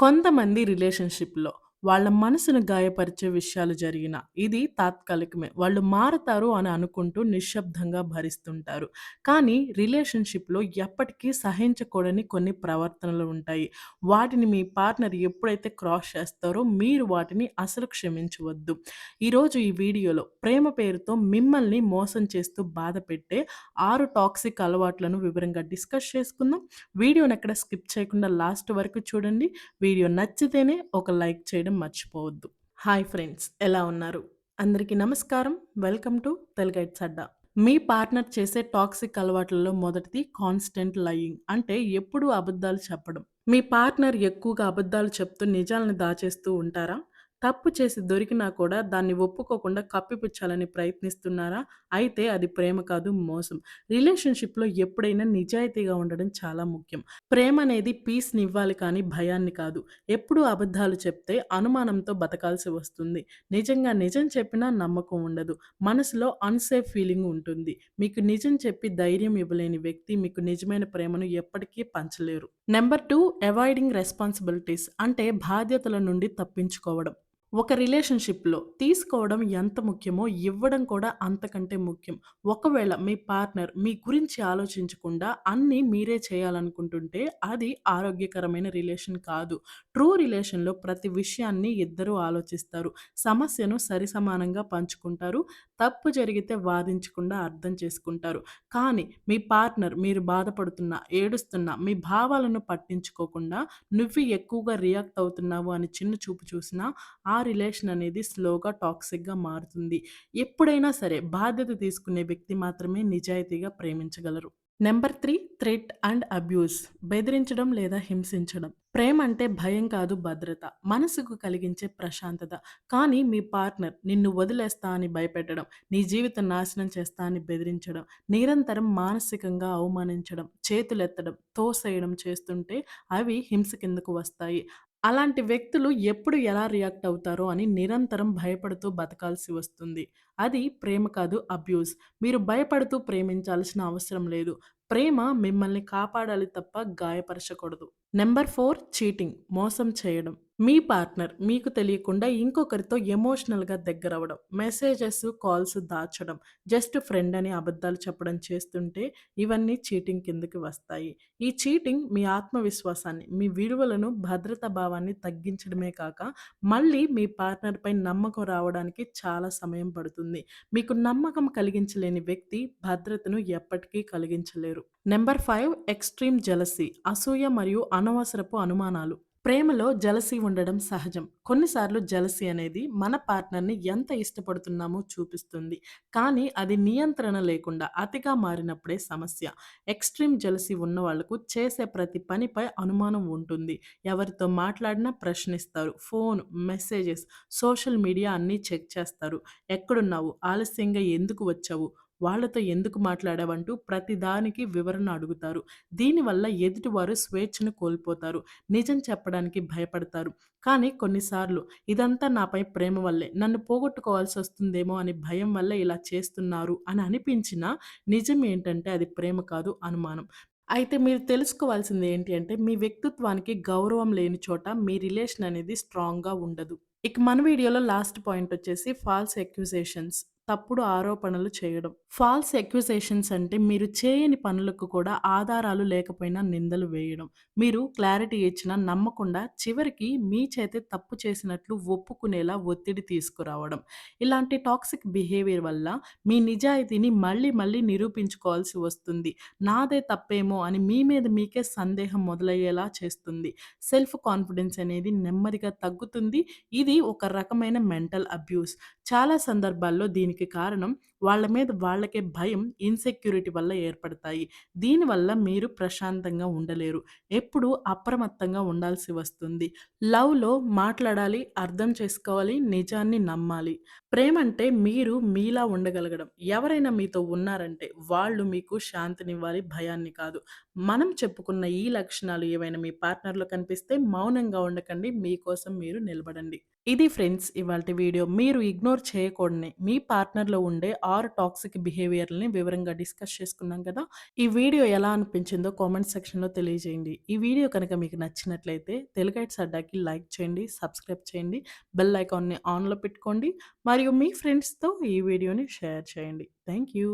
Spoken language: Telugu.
కొంతమంది రిలేషన్‌షిప్‌లో వాళ్ళ మనసును గాయపరిచే విషయాలు జరిగిన ఇది తాత్కాలికమే. వాళ్ళు మారతారు అని అనుకుంటూ నిశ్శబ్దంగా భరిస్తుంటారు. కానీ రిలేషన్‌షిప్‌లో ఎప్పటికీ సహించకూడని కొన్ని ప్రవర్తనలు ఉంటాయి. వాటిని మీ పార్ట్నర్ ఎప్పుడైతే క్రాస్ చేస్తారో మీరు వాటిని అసలు క్షమించవద్దు. ఈరోజు ఈ వీడియోలో ప్రేమ పేరుతో మిమ్మల్ని మోసం చేస్తూ బాధపెట్టే ఆరు టాక్సిక్ అలవాట్లను వివరంగా డిస్కస్ చేసుకుందాం. వీడియోని ఎక్కడ స్కిప్ చేయకుండా లాస్ట్ వరకు చూడండి. వీడియో నచ్చితేనే ఒక లైక్ చేయడం మర్చిపోవద్దు. హాయ్ ఫ్రెండ్స్ ఎలా ఉన్నారు? అందరికీ నమస్కారం. Welcome to Teluguites Adda. Me partner చేసే టాక్సిక్ అలవాట్లలో మొదటిది కాన్స్టెంట్ లయింగ్ అంటే ఎప్పుడూ అబద్ధాలు చెప్పడం. మీ పార్ట్నర్ ఎక్కువగా అబద్ధాలు చెప్తూ నిజాలను దాచేస్తూ ఉంటారా? తప్పు చేసి దొరికినా కూడా దాన్ని ఒప్పుకోకుండా కప్పిపుచ్చాలని ప్రయత్నిస్తున్నారా? అయితే అది ప్రేమ కాదు మోసం. రిలేషన్‌షిప్‌లో ఎప్పుడైనా నిజాయితీగా ఉండడం చాలా ముఖ్యం. ప్రేమ అనేది పీస్‌ని ఇవ్వాలి కానీ భయాన్ని కాదు. ఎప్పుడూ అబద్ధాలు చెప్తే అనుమానంతో బతకాల్సి వస్తుంది. నిజంగా నిజం చెప్పినా నమ్మకం ఉండదు. మనసులో అన్‌సేఫ్ ఫీలింగ్ ఉంటుంది. మీకు నిజం చెప్పి ధైర్యం ఇవ్వలేని వ్యక్తి మీకు నిజమైన ప్రేమను ఎప్పటికీ పంచలేరు. నెంబర్ టూ అవాయిడింగ్ రెస్పాన్సిబిలిటీస్ అంటే బాధ్యతల నుండి తప్పించుకోవడం. ఒక రిలేషన్‌షిప్‌లో తీసుకోవడం ఎంత ముఖ్యమో ఇవ్వడం కూడా అంతకంటే ముఖ్యం. ఒకవేళ మీ పార్ట్నర్ మీ గురించి ఆలోచించకుండా అన్నీ మీరే చేయాలనుకుంటుంటే అది ఆరోగ్యకరమైన రిలేషన్ కాదు. ట్రూ రిలేషన్‌లో ప్రతి విషయాన్ని ఇద్దరూ ఆలోచిస్తారు. సమస్యను సరిసమానంగా పంచుకుంటారు. తప్పు జరిగితే వాదించకుండా అర్థం చేసుకుంటారు. కానీ మీ పార్ట్నర్ మీరు బాధపడుతున్నా, ఏడుస్తున్నా మీ భావాలను పట్టించుకోకుండా నువ్వు ఎక్కువగా రియాక్ట్ అవుతున్నావు అని చిన్న చూపు చూసినా ఆ రిలేషన్ అనేది స్లోగా టాక్సిక్‌గా మారుతుంది. ఎప్పుడైనా సరే బాధ్యత తీసుకునే వ్యక్తి మాత్రమే నిజాయితీగా ప్రేమించగలరు. Number three threat and abuse బెదిరించడం లేదా హింసించడం. ప్రేమ అంటే భయం కాదు భద్రత. మనసుకు కలిగించే ప్రశాంతత. కానీ మీ పార్ట్నర్ నిన్ను వదిలేస్తా అని భయపెట్టడం, నీ జీవితం నాశనం చేస్తా అని బెదిరించడం, నిరంతరం మానసికంగా అవమానించడం, చేతులెత్తడం, తోసేయడం చేస్తుంటే అవి హింస కిందకు వస్తాయి. అలాంటి వ్యక్తులు ఎప్పుడు ఎలా రియాక్ట్ అవుతారో అని నిరంతరం భయపడుతూ బతకాల్సి వస్తుంది. అది ప్రేమ కాదు అబ్యూస్. మీరు భయపడుతూ ప్రేమించాల్సిన అవసరం లేదు. ప్రేమ మిమ్మల్ని కాపాడాలి తప్ప గాయపరచకూడదు. నెంబర్ ఫోర్ చీటింగ్ మోసం చేయడం. మీ పార్ట్నర్ మీకు తెలియకుండా ఇంకొకరితో ఎమోషనల్‌గా దగ్గర అవ్వడం మెసేజెస్, కాల్స్ దాచడం, జస్ట్ ఫ్రెండ్ అని అబద్ధాలు చెప్పడం చేస్తుంటే ఇవన్నీ చీటింగ్ కిందకి వస్తాయి. ఈ చీటింగ్ మీ ఆత్మవిశ్వాసాన్ని, మీ విలువలను, భద్రతా భావాన్ని తగ్గించడమే కాక మళ్ళీ మీ పార్ట్నర్‌పై నమ్మకం రావడానికి చాలా సమయం పడుతుంది. మీకు నమ్మకం కలిగించలేని వ్యక్తి భద్రతను ఎప్పటికీ కలిగించలేరు. నెంబర్ ఫైవ్ ఎక్స్‌ట్రీమ్ జలసీ అసూయ మరియు అనవసరపు అనుమానాలు. ప్రేమలో జెలసీ ఉండడం సహజం. కొన్నిసార్లు జెలసీ అనేది మన పార్ట్నర్‌ని ఎంత ఇష్టపడుతున్నామో చూపిస్తుంది. కానీ అది నియంత్రణ లేకుండా అతిగా మారినప్పుడే సమస్య. ఎక్స్‌ట్రీమ్ జెలసీ ఉన్నవాళ్ళకు చేసే ప్రతి పనిపై అనుమానం ఉంటుంది. ఎవరితో మాట్లాడినా ప్రశ్నిస్తారు. ఫోన్, మెసేజెస్, సోషల్ మీడియా అన్నీ చెక్ చేస్తారు. ఎక్కడున్నావు? ఆలస్యంగా ఎందుకు వచ్చావు? వాళ్ళతో ఎందుకు మాట్లాడావంటూ ప్రతిదానికి వివరణ అడుగుతారు. దీనివల్ల ఎదుటివారు స్వేచ్ఛను కోల్పోతారు. నిజం చెప్పడానికి భయపడతారు. కానీ కొన్నిసార్లు ఇదంతా నాపై ప్రేమ వల్లే, నన్ను పోగొట్టుకోవాల్సి వస్తుందేమో అనే భయం వల్ల ఇలా చేస్తున్నారు అని అనిపించినా నిజం ఏంటంటే అది ప్రేమ కాదు అనుమానం. అయితే మీరు తెలుసుకోవాల్సింది ఏంటి అంటే మీ వ్యక్తిత్వానికి గౌరవం లేని చోట మీ రిలేషన్ అనేది స్ట్రాంగ్‌గా ఉండదు. ఇక మన వీడియోలో లాస్ట్ పాయింట్ వచ్చేసి ఫాల్స్ అక్యూజేషన్స్ తప్పుడు ఆరోపణలు చేయడం. ఫాల్స్ ఎక్విజేషన్స్ అంటే మీరు చేయని పనులకు కూడా ఆధారాలు లేకపోయినా నిందలు వేయడం. మీరు క్లారిటీ ఇచ్చినా నమ్మకుండా చివరికి మీ చేతే తప్పు చేసినట్లు ఒప్పుకునేలా ఒత్తిడి తీసుకురావడం. ఇలాంటి టాక్సిక్ బిహేవియర్ వల్ల మీ నిజాయితీని మళ్ళీ మళ్ళీ నిరూపించుకోవాల్సి వస్తుంది. నాదే తప్పేమో అని మీ మీద మీకే సందేహం మొదలయ్యేలా చేస్తుంది. సెల్ఫ్ కాన్ఫిడెన్స్ అనేది నెమ్మదిగా తగ్గుతుంది. ఇది ఒక రకమైన మెంటల్ అబ్యూస్. చాలా సందర్భాల్లో దీనికి కారణం వాళ్ళ మీద వాళ్ళకే భయం, ఇన్‌సెక్యూరిటీ వల్ల ఏర్పడతాయి. దీనివల్ల మీరు ప్రశాంతంగా ఉండలేరు. ఎప్పుడూ అప్రమత్తంగా ఉండాల్సి వస్తుంది. లవ్‌లో మాట్లాడాలి, అర్థం చేసుకోవాలి, నిజాన్ని నమ్మాలి. ప్రేమ అంటే మీరు మీలా ఉండగలగడం. ఎవరైనా మీతో ఉన్నారంటే వాళ్ళు మీకు శాంతినివ్వాలి, భయాన్ని కాదు. మనం చెప్పుకున్న ఈ లక్షణాలు ఏవైనా మీ పార్ట్నర్‌లో కనిపిస్తే మౌనంగా ఉండకండి. మీకోసం మీరు నిలబడండి. ఇది ఫ్రెండ్స్ ఇవాళ వీడియో. మీరు ఇగ్నోర్ చేయకూడని మీ పార్ట్నర్‌లో ఉండే ఆరు టాక్సిక్ బిహేవియర్‌లని వివరంగా డిస్కస్ చేసుకున్నాం కదా! ఈ వీడియో ఎలా అనిపించిందో కామెంట్ సెక్షన్‌లో తెలియజేయండి. ఈ వీడియో కనుక మీకు నచ్చినట్లయితే తెలుగైట్స్ అడ్డాకి లైక్ చేయండి, సబ్స్క్రైబ్ చేయండి, బెల్ ఐకాన్‌ని ఆన్‌లో పెట్టుకోండి మరియు మీ ఫ్రెండ్స్‌తో ఈ వీడియోని షేర్ చేయండి. Thank you.